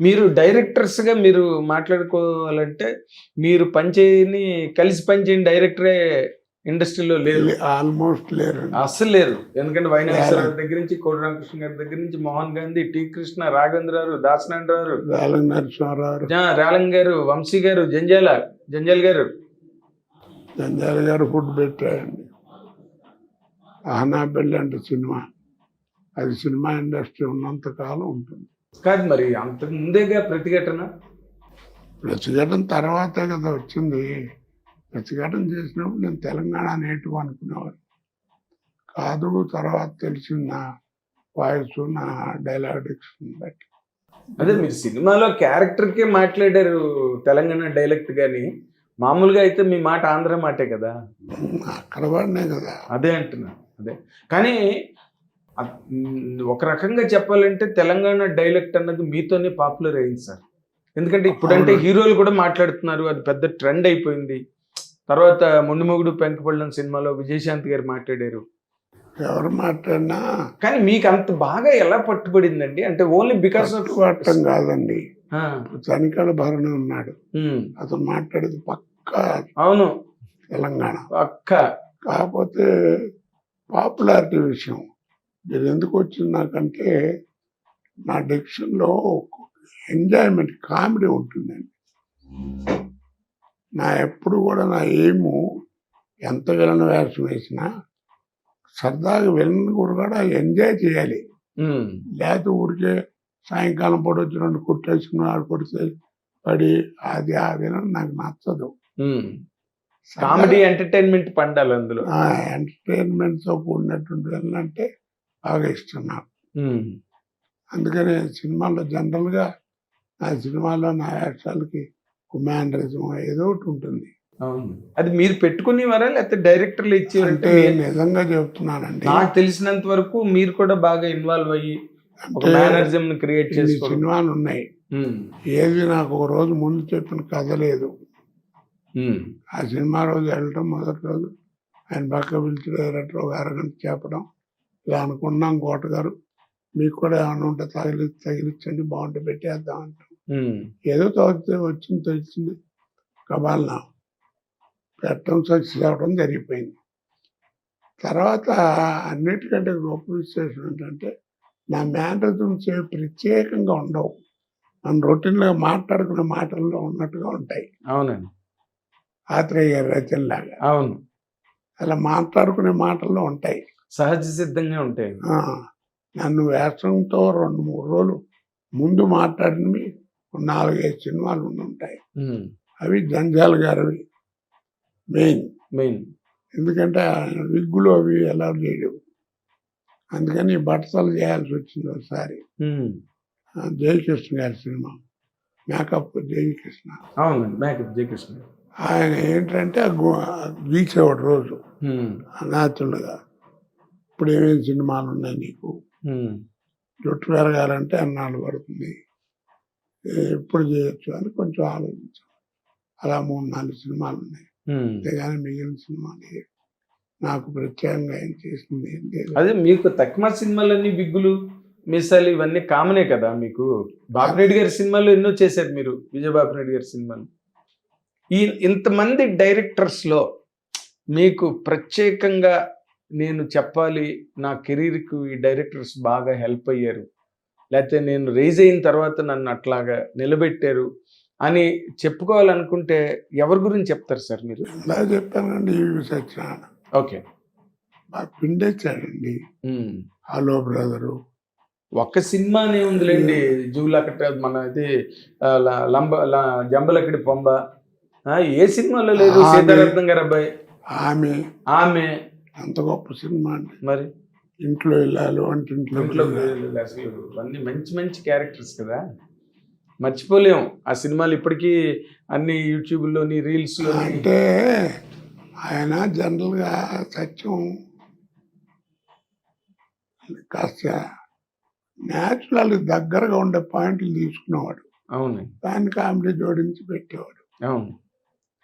మీరు డైరెక్టర్స్గా మీరు మాట్లాడుకోవాలంటే మీరు పనిచేయని కలిసి పనిచేయని డైరెక్టరే ఇండస్ట్రీలో లేరు. ఆల్మోస్ట్ లేరు. అస్సలు లేరు. ఎందుకంటే వైనాశ్వరరావు దగ్గర నుంచి కోడి రామకృష్ణ గారి దగ్గర నుంచి మోహన్ గాంధీ టి కృష్ణ రాఘవేంద్రరావు దాసనారావు వేల నరసింహారావు రాలంగ్ గారు వంశీ గారు జంజాల జంజాల్ గారు. జంజాల గారు ఫుడ్ పెట్టారండి. అహనా పెళ్ళి అంటే సినిమా. అది సినిమా ఇండస్ట్రీ ఉన్నంత కాలం ఉంటుంది. కాదు మరి అంతకు ముందేగా ప్రతిఘటన? ప్రతిఘటన తర్వాతే కదా వచ్చింది. ప్రతిఘటన చేసినప్పుడు నేను తెలంగాణ నేటివ్ అనుకునేవాడు కాదు తర్వాత తెలిసింది? నా వాయిస్ నా డిక్షన్ బట్టి. అదే మీరు సినిమాలో క్యారెక్టర్కే మాట్లాడారు తెలంగాణ డైలెక్ట్ గాని. మామూలుగా అయితే మీ మాట ఆంధ్ర మాటే కదా. అక్కడ పడినాయి కదా. అదే అంటున్నా అదే. కానీ ఒక రకంగా చెప్పాలంటే తెలంగాణ డైలెక్ట్ అన్నది మీతోనే పాపులర్ అయింది సార్. ఎందుకంటే ఇప్పుడంటే. హీరోలు కూడా మాట్లాడుతున్నారు అది పెద్ద ట్రెండ్ అయిపోయింది. తర్వాత మొండిమొగుడు పెంకపళ్ళం సినిమాలో విజయశాంతి గారు మాట్లాడారు. ఎవరు మాట్లాడినా కానీ మీకు అంత బాగా ఎలా పట్టుబడిందండి? అంటే ఓన్లీ బికాస్ ఆఫ్ పట్టం కాదండి. తనికల భరణి ఉన్నాడు. అతను మాట్లాడేది పక్కా అవును. తెలంగాణ. అక్క కాకపోతే పాపులారిటీ విషయం. ఇది ఎందుకు వచ్చింది నాకంటే నా డిక్షన్లో ఎంజాయ్మెంట్ కామెడీ ఉంటుందండి. నా ఎప్పుడు కూడా నా ఏము ఎంత విలన్ వేషం వేసినా సరదాగా విలన్ కూడా ఎంజాయ్ చేయాలి. లేకపోతే ఊరికే సాయంకాలం పూట వచ్చి రెండు కుట్టేసుకుని ఆడు కొడితే పడి అది ఆ విలన్ నాకు నచ్చదు. కామెడీ ఎంటర్టైన్మెంట్ పండాలి అందులో. ఎంటర్టైన్మెంట్తో కూడినటువంటి విలన్ అంటే బాగా ఉమ్, అందుకని సినిమాలో జనరల్గా నా సినిమాలో నా వేషాలకి కుమాండరిజం ఏదో ఒకటి ఉంటుంది. అది మీరు పెట్టుకునేవారా లేకపోతే డైరెక్టర్లు ఇచ్చేవారంటే అంటే నిజంగా చెప్తున్నానండి. నాకు తెలిసినంత వరకు మీరు కూడా బాగా ఇన్వాల్వ్ అయ్యి మేనరిజం క్రియేట్ చేసుకోవడం. సినిమాలు ఉన్నాయి ఏది నాకు ఒక రోజు ముందు చెప్పిన కథ లేదు. ఆ సినిమా రోజు వెళ్ళటం మొదటి రోజు. ఆయన పక్క పిలిచి డైరెక్టర్ ఒక అరగంట చెప్పడం. ఇలా అనుకున్నాం కోట గారు. మీకు కూడా ఏమైనా ఉంటే తగిలి తగిలించండి బాగుంటే పెట్టేద్దాం అంటాం. ఏదో తోచితే వచ్చింది తెలిసింది కబాల్న పెట్టడం సక్సెస్ అవ్వడం జరిగిపోయింది. తర్వాత అన్నిటికంటే గొప్ప విశేషం ఏంటంటే నా మేనరిజమ్స్ ప్రత్యేకంగా ఉండవు. మన రొటీన్గా మాట్లాడుకునే మాటల్లో ఉన్నట్టుగా ఉంటాయి. అవునండి. ఆత్రేయ రచనలాగా. అవును. అలా మాట్లాడుకునే మాటల్లో ఉంటాయి. సహజ సిద్ధంగా ఉంటాయి. నన్ను వేషంతో రెండు మూడు రోజులు ముందు మాట్లాడినవి నాలుగైదు సినిమాలు ఉంటాయి. అవి జంజాల్ గారివి. మెయిన్. మెయిన్. ఎందుకంటే ఆయన విగ్గులు అవి ఎలా చేయలేవు అందుకని బట్టలు చేయాల్సి వచ్చింది ఒకసారి. జయకృష్ణ గారి సినిమా. మేకప్ జయకృష్ణ. అవునండి మేకప్ జయకృష్ణ. ఆయన ఏంటంటే గీసేవాడు రోజు. ఉమ్, నాచులుగా ఇప్పుడు ఏమేమి సినిమాలు ఉన్నాయి నీకు జుట్టు పెరగాలంటే అన్నాళ్ళు పడుతుంది. ఎప్పుడు చేయొచ్చు అని కొంచెం ఆలోచించాం. అలా మూడు నాలుగు సినిమాలు ఉన్నాయి. అంతేగాని మిగిలిన సినిమాలు నాకు ప్రత్యేకంగా ఏం చేసింది అదే మీకు తక్కువ సినిమాలన్నీ బిగ్గులు మీసాలు ఇవన్నీ కామనే కదా మీకు? బాపిరెడ్డి గారి సినిమాలు ఎన్నో చేశారు మీరు విజయ బాపిరెడ్డి గారి సినిమాలు. ఈ ఇంతమంది డైరెక్టర్స్లో మీకు ప్రత్యేకంగా నేను చెప్పాలి నా కెరీర్కు ఈ డైరెక్టర్స్ బాగా హెల్ప్ అయ్యారు. లేకపోతే నేను రైజ్ అయిన తర్వాత నన్ను అట్లాగా నిలబెట్టారు అని చెప్పుకోవాలనుకుంటే ఎవరి గురించి చెప్తారు సార్ మీరు? చెప్పానండి సత్యనారాయణ ఓకే. బాగా పిండేచ్చాడండి హలో బ్రదరు. ఒక్క సినిమానే ఉందిలేండి. జూలకట మన ఇది లంబ ల- జంబలకడి పొంబ. ఏ సినిమాలో లేదు. సీతారత్నం గారు అబ్బాయి? ఆమె. ఆమె. అంత గొప్ప సినిమా అండి. మరి? ఇంట్లో వెళ్ళాలి వంటింట్లో ఇంట్లో వెళ్ళాలి. అసలు అన్ని మంచి మంచి క్యారెక్టర్స్ కదా. మర్చిపోలేం ఆ సినిమాలు ఇప్పటికీ అన్ని యూట్యూబ్లోని రీల్స్లోని. అంటే ఆయన జనరల్గా సత్యం కాస్త న్యాచురల్ దగ్గరగా ఉండే పాయింట్లు తీసుకునేవాడు. అవును. దాన్ని కామెడీ జోడించి పెట్టేవాడు. అవును.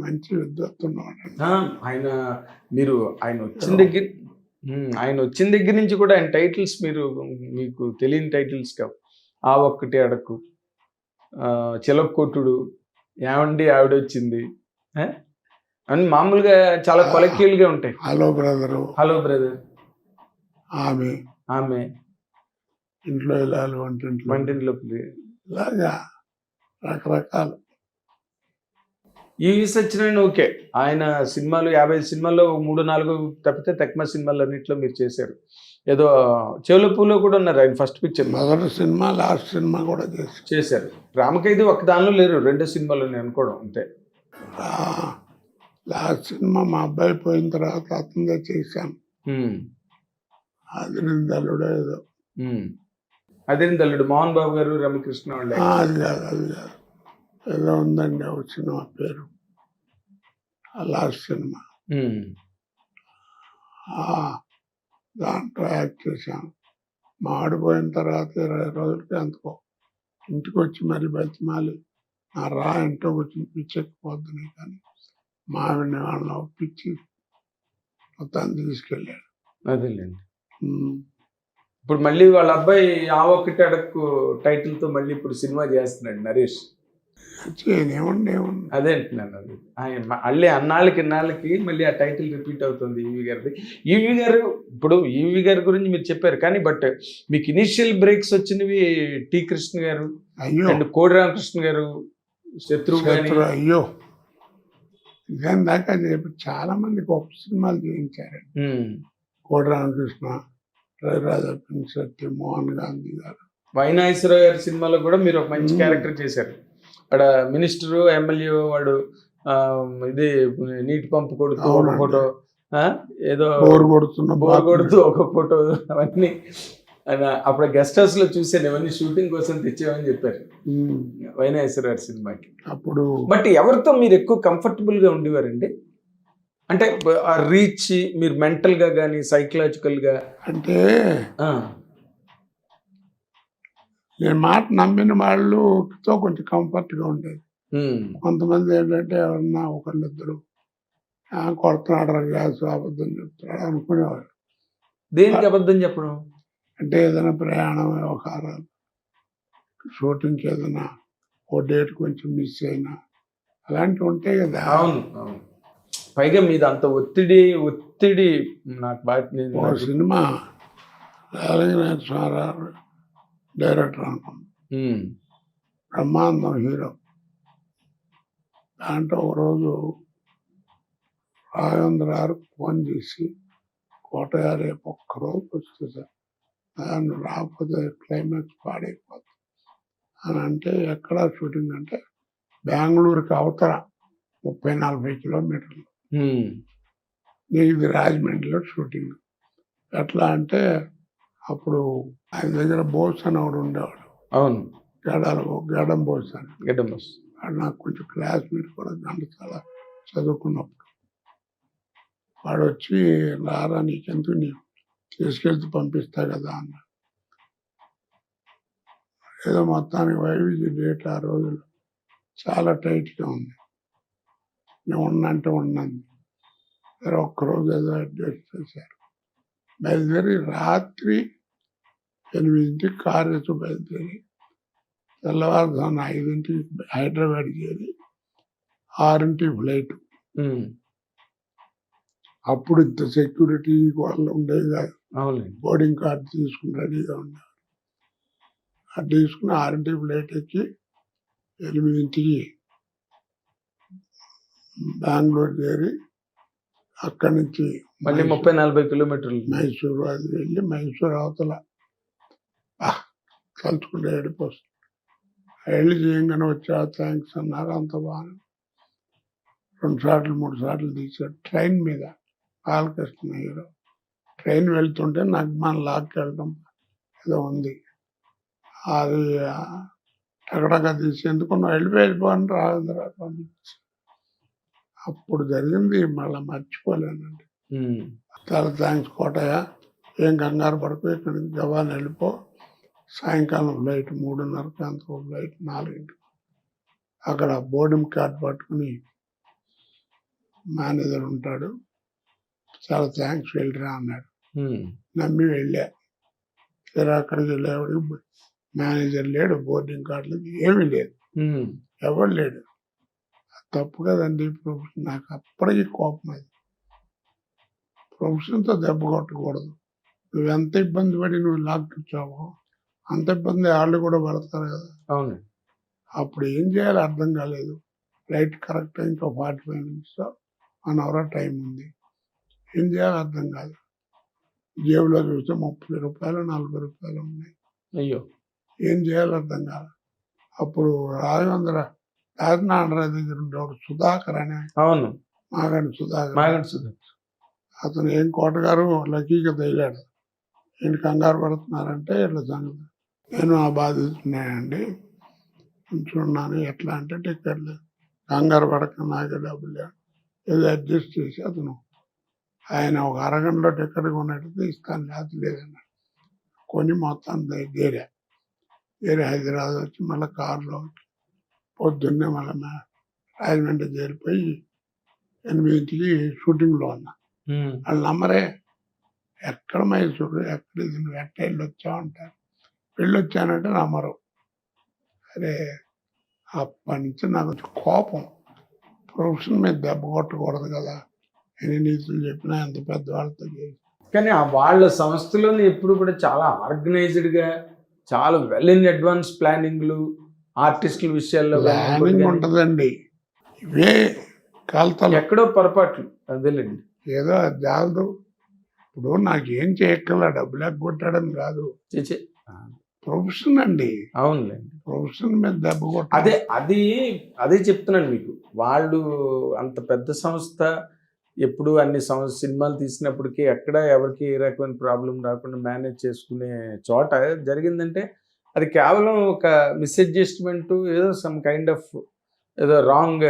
మంచి ఆ, ఆయన మీరు ఆయన వచ్చిన దగ్గర ఆయన వచ్చిన దగ్గర నుంచి కూడా ఆయన టైటిల్స్ మీరు మీకు తెలియని టైటిల్స్ కావు. ఆ ఒక్కటి అడకు ఆ, చిలకొట్టుడు ఏమండి ఆవిడ వచ్చింది? అని మామూలుగా చాలా colloquial గా ఉంటాయి. Hello brother. Hello brother. ఆమె. ఆమె. ఇంట్లో వెళ్ళాలి వంటింట్లో. వంటింట్లో ఇలాగా రకరకాలు. ఈ సత్యనారాయణ ఓకే. ఆయన సినిమాలు యాభై సినిమాల్లో మూడు నాలుగు తప్పితే తక్కువ సినిమాలు అన్నింటిలో మీరు చేశారు. ఏదో చెవుల పూలో కూడా ఉన్నారు ఆయన ఫస్ట్ పిక్చర్. మొదటి సినిమా లాస్ట్ సినిమా కూడా చేసి చేశారు. రామకైది ఒక్క దానిలో లేరు రెండు సినిమాలు నేను అనుకోవడం అంతే. లాస్ట్ సినిమా మా అబ్బాయి పోయిన తర్వాత అతనిదే చేశాను ఉమ్, అది నిందలుడో ఏదో. ఉమ్. అదే తల్లుడు మోహన్ బాబు గారు రమకృష్ణ వాళ్ళే. అది కాదు అది కాదు. ఏదో ఉందండి ఒక సినిమా పేరు. Last cinema. దాంట్లో యాక్ట్ చేశాను. మా ఆడిపోయిన తర్వాత ఇరవై రోజులకి ఎంతకో ఇంటికి వచ్చి మరి బతిమాలి. నా రా ఇంట్లో వచ్చి పిచ్చెక్కిపోద్దుని కానీ మా ఆవిడని వాళ్ళని ఒప్పించి మొత్తాన్ని తీసుకెళ్ళాడు. అదేలేండి. ఇప్పుడు మళ్ళీ వాళ్ళ అబ్బాయి ఆ ఒక్కటి అడక్కు టైటిల్తో మళ్ళీ ఇప్పుడు సినిమా చేస్తున్నాడు నరేష్. ఏముంది అదే అంటున్నాను అది. ఆయన మళ్ళీ అన్నాళ్ళకి ఇన్నాళ్ళకి మళ్ళీ ఆ టైటిల్ రిపీట్ అవుతుంది ఈవి గారిది. ఈవి గారు ఇప్పుడు ఈవి గారి గురించి మీరు చెప్పారు కానీ బట్ మీకు ఇనిషియల్ బ్రేక్స్ వచ్చినవి టి కృష్ణ గారు అయ్యో. అండ్ కోడి రామకృష్ణ గారు శత్రువు శత్రు అయ్యో. ఇదేం దాకా చాలా మంది గొప్ప సినిమాలు చేయించారు ఉమ్. కోడి రామకృష్ణ రవిరాజ పిన్సెట్టి మోహన్ గాంధీ గారు. వైనాయసరావు గారి సినిమాలో కూడా మీరు ఒక మంచి. క్యారెక్టర్ చేశారు. అక్కడ మినిస్టరు ఎమ్మెల్యే వాడు ఇది నీటి పంపు కొడుతూ ఒక. ఫోటో ఆ, ఏదో బోర్ కొడుతున్న బోర్. కొడుతూ ఒక ఫోటో అవన్నీ. అప్పుడు గెస్ట్ హౌస్లో చూసాను ఇవన్నీ షూటింగ్ కోసం తెచ్చామని చెప్పారు. గారి సినిమాకి. అప్పుడు బట్ ఎవరితో మీరు ఎక్కువ కంఫర్టబుల్గా ఉండేవారండి? అంటే ఆ రీచ్ మీరు మెంటల్గా కానీ సైకలాజికల్గా? అంటే నేను మాట నమ్మిన వాళ్ళతో కొంచెం కంఫర్ట్గా ఉండేది ఉమ్, కొంతమంది ఏంటంటే ఎవరన్నా ఒకళ్ళిద్దరు "ఆ, కొడుతున్నాడు గ్యాస్ అబద్ధం చెప్తున్నాడు అనుకునేవాళ్ళు దేనికి అబద్ధం చెప్పడం? అంటే ఏదైనా ప్రయాణం వ్యవహారాలు షూటింగ్కి ఏదైనా ఓ డేట్ కొంచెం మిస్ అయినా అలాంటివి ఉంటాయి కదా. అవును పైగా మీద అంత ఒత్తిడి ఒత్తిడి నాకు బాగా సినిమా స్వారావు డైరెక్టర్ అనుకున్నాం. Um, Brahmanandam hero. దాంట్లో ఒకరోజు రాఘవేంద్ర గారు ఫోన్ చేసి కోటయ్య రేపు ఒక్కరోజు వస్తే సార్ దాన్ని రాకపోతే క్లైమాక్స్ పాడైపోతుంది. అని అంటే ఎక్కడ షూటింగ్ అంటే బెంగళూరుకి అవతల ముప్పై నలభై కిలోమీటర్లు. ఇది రాజమండ్రిలో షూటింగ్. ఎట్లా అంటే అప్పుడు ఆయన దగ్గర బోస్ అని ఒకడు ఉండేవాడు. అవును. గడాల గడం బోస్ అని. గడ్డమస్ వాడు నాకు కొంచెం క్లాస్మేట్ కూడా ఘంటసాల చదువుకున్నప్పుడు. వాడు వచ్చి రారా నీకెందుకు? నీ తీసుకెళ్తే పంపిస్తా కదా అన్న. ఏదో మొత్తానికి వైవిధ్య డేట్ ఆ రోజులు చాలా టైట్గా ఉంది. నేను ఉన్నంటే ఉన్నాను. ఒక్కరోజు ఏదో అడ్జస్ట్ చేశారు. బయలుదేరి రాత్రి ఎనిమిదింటికి కారు వేసి బయలుదేరి తెల్లవారుజామున ఐదింటికి హైదరాబాద్ చేరి ఆరింటికి ఫ్లైట్. అప్పుడు ఇంత సెక్యూరిటీ వాళ్ళు ఉండేది కాదు. బోర్డింగ్ కార్డు తీసుకుని రెడీగా ఉండేవారు అది తీసుకుని ఆరింటికి ఫ్లైట్ ఎక్కి ఎనిమిదింటికి బెంగళూరు చేరి అక్కడి నుంచి మళ్ళీ ముప్పై నలభై కిలోమీటర్లు. మైసూరు అది వెళ్ళి మైసూరు అవతల తలుచుకుంటే ఏడిపోస్తుంది వెళ్ళి చేయంగానే వచ్చా థ్యాంక్స్ అన్నారు అంత బాగా రెండు సార్లు మూడు సార్లు తీసాడు ట్రైన్ మీద బాలకృష్ణ హీరో ట్రైన్ వెళ్తుంటే నాకు మన లాక్కి వెళ్ళడం ఏదో ఉంది. అది టగడగా తీసేందుకు నువ్వు వెళ్ళిపోయి వెళ్ళిపోని రావేంద్ర పంపించి అప్పుడు జరిగింది మళ్ళీ మర్చిపోలేనండి. చాలా థ్యాంక్స్ కోటయ్య ఏం కంగారు పడుకో ఇక్కడి జవాన్ వెళ్ళిపో. సాయంకాలం ఫ్లైట్ మూడున్నరకి అంత ఫ్లైట్ నాలుగింటికి. అక్కడ బోర్డింగ్ కార్డ్ పట్టుకుని మేనేజర్ ఉంటాడు. చాలా థ్యాంక్స్ వెళ్ళిరా అన్నాడు. నమ్మి వెళ్ళా. సరే అక్కడికి వెళ్ళేవాడికి మేనేజర్ లేడు బోర్డింగ్ కార్డులు ఏమీ లేదు. ఎవరు లేడు. తప్పు కదండి? ప్రొఫెషన్ నాకు అప్పటికి కోపం అది ప్రొఫెషన్తో దెబ్బ కొట్టకూడదు. నువ్వు ఎంత ఇబ్బంది పడి నువ్వు లాక్కొచ్చావో అంత ఇబ్బంది వాళ్ళు కూడా పడతారు కదా. అవును. అప్పుడు ఏం చేయాలో అర్థం కాలేదు. రైట్ కరెక్ట్ ఇంకా forty five minutes one hour time ఉంది. ఏం చేయాలో అర్థం కాదు. జేబులో చూస్తే ముప్పై రూపాయలు నలభై రూపాయలు ఉన్నాయి. అయ్యో. ఏం చేయాలో అర్థం కాదు. అప్పుడు రాఘవేంద్ర రాజనారాయణ దగ్గర ఉండేవాడు సుధాకర్ అనే అవును. మాగండి సుధాకర్. మాగంటి సుధా అతను ఏం కోటగారు లక్కీగా తగిలాడు. ఏంటి కంగారు పడుతున్నారంటే ఇట్లా సంగతి. నేను ఆ బాధితున్నానండి ఉంచున్నాను ఎట్లా అంటే టికెట్ లేదు. కంగారు పడక నాకే డబ్బులు లేవు. ఏదో అడ్జస్ట్ చేసి అతను ఆయన ఒక అరగంటలో టికెట్ కొన్నట్టు ఇస్తాను లేకపోతే లేదన్నాడు. కొని మొత్తం దేరే. దేరే హైదరాబాద్ వచ్చి మళ్ళీ కారులో వచ్చి పొద్దున్నే మళ్ళీ మా- రాజమండ్రి చేరిపోయి ఎనిమిదింటికి షూటింగ్లో ఉన్నా. వాళ్ళు నమ్మరే ఎక్కడ మైసూరు? ఎక్కడ ఇది? నువ్వు ఎట్ట వెళ్ళి వచ్చావు అంటారు. వెళ్ళి వచ్చానంటే నమ్మరు అరే అప్పటి నుంచి నాకు కోపం. ప్రొఫెషన్ మీద దెబ్బ కొట్టకూడదు కదా. ఎన్ని నీతులు చెప్పినా ఎంత పెద్దవాళ్ళతో కానీ ఆ వాళ్ళ సంస్థలోని ఎప్పుడు కూడా చాలా ఆర్గనైజ్డ్గా చాలా వెల్ ఇన్ అడ్వాన్స్ ప్లానింగ్లు ఆర్టిస్టుల విషయాల్లో ప్లానింగ్ ఉంటుందండి. ఇవే కలతలు. ఎక్కడో పొరపాట్లు అదేలేండి. ఏదో జాలదు. ఇప్పుడు నాకేం చేయక్కల డబ్బులు ఎగ్గొట్టాడని కాదు. ప్రొఫెషన్ అండి. అవునులేండి. ప్రొఫెషన్ మీద దెబ్బ కొట్ట అదే అది అదే చెప్తున్నాను మీకు. వాళ్ళు అంత పెద్ద సంస్థ ఎప్పుడు అన్ని సంస్థ సినిమాలు తీసినప్పటికీ ఎక్కడ ఎవరికి ఏ రకమైన ప్రాబ్లం రాకుండా మేనేజ్ చేసుకునే చోట జరిగిందంటే అది కేవలం ఒక మిస్అడ్జస్ట్మెంట్ ఏదో సమ్ కైండ్ ఆఫ్ ఏదో రాంగ్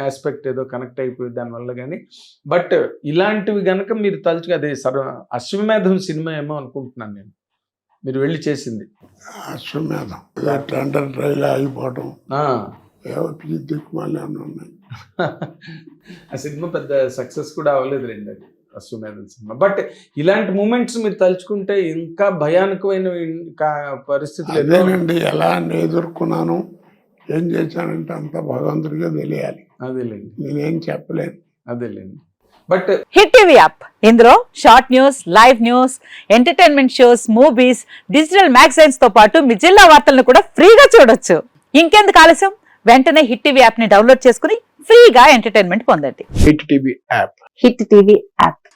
ఆస్పెక్ట్ ఏదో కనెక్ట్ అయిపోయి దానివల్ల కానీ బట్ ఇలాంటివి గనక మీరు తలుచుకు అది సర్వ అశ్వమేధం సినిమా ఏమో అనుకుంటున్నాను నేను. మీరు వెళ్ళి చేసింది. అశ్వమేధం. టెండర్ ట్రైల్ ఆగిపోవటం. ఆ. ఏవో పిచ్చి దిక్కుమాలి ఉన్నాయి. ఆ సినిమా పెద్ద సక్సెస్ కూడా అవ్వలేదు రండి అది. సినిమా. బట్ ఇలాంటి మూమెంట్స్ మీరు తలుచుకుంటే ఇంకా భయానకమైన ఇంకా పరిస్థితులు అదేనండి ఎలా ఎదుర్కొన్నాను ఏం చేశానంటే అంత భగవంతుడిగా తెలియాలి. అదేలేండి. నేనేం చెప్పలేను. అదేలేండి. But hit TV app. ఇందులో short news live news entertainment shows movies digital మ్యాగజైన్స్తో పాటు మీ జిల్లా వార్తలను కూడా ఫ్రీగా చూడొచ్చు. ఇంకెందుకు ఆలస్యం? వెంటనే హిట్ టీవీ యాప్ని డౌన్లోడ్ చేసుకుని ఫ్రీగా ఎంటర్టైన్మెంట్ పొందండి. Hit TV app. Hit TV app.